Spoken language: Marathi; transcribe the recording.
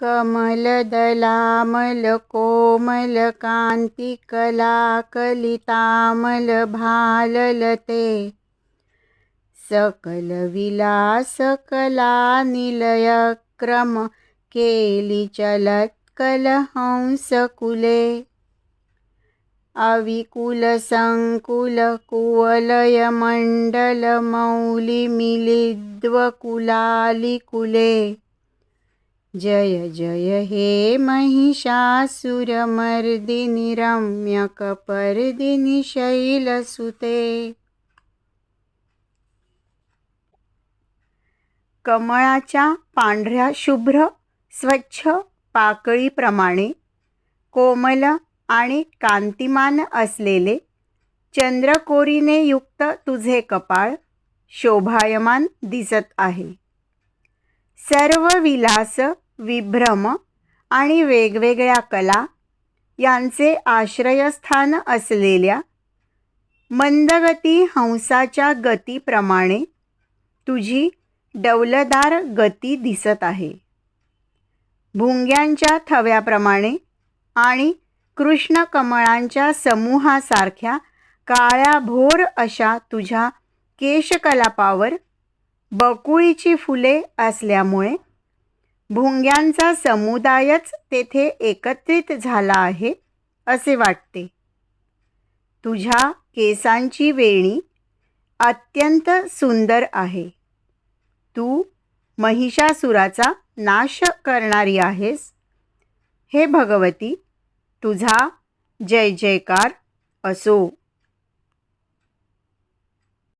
कमलदलामलकोमलकान्तिकलाकलितामलभाललते सकलविलासकलानिलयक्रम केलिचलत्कलहंसकुले अविकुलसङ्कुलकुवलयमण्डलमौलिमिलिद्वकुलालिकुले जय जय हे महिषासुरमर्दिनि रम्यकपर्दिनि शैलसुते। कमळाच्या पांढऱ्या शुभ्र स्वच्छ पाकळीप्रमाणे कोमल आणि कांतिमान असलेले चंद्रकोरीने युक्त तुझे कपाळ शोभायमान दिसत आहे. सर्व विलास विभ्रम आणि वेगवेगळ्या कला यांचे आश्रयस्थान असलेल्या मंदगती हंसाच्या गतीप्रमाणे तुझी डौलदार गती दिसत आहे. भुंग्यांच्या थव्याप्रमाणे आणि कृष्ण कमळांच्या समूहासारख्या काळ्या भोर अशा तुझ्या केशकलापावर बकुळीची फुले असल्यामुळे भुंग्यांचा समुदायच तेथे एकत्रित झाला आहे असे वाटते. तुझ्या केसांची वेणी अत्यंत सुंदर आहे. तू महिषासुराचा नाश करणारी आहेस. हे भगवती तुझा जय जयकार असो.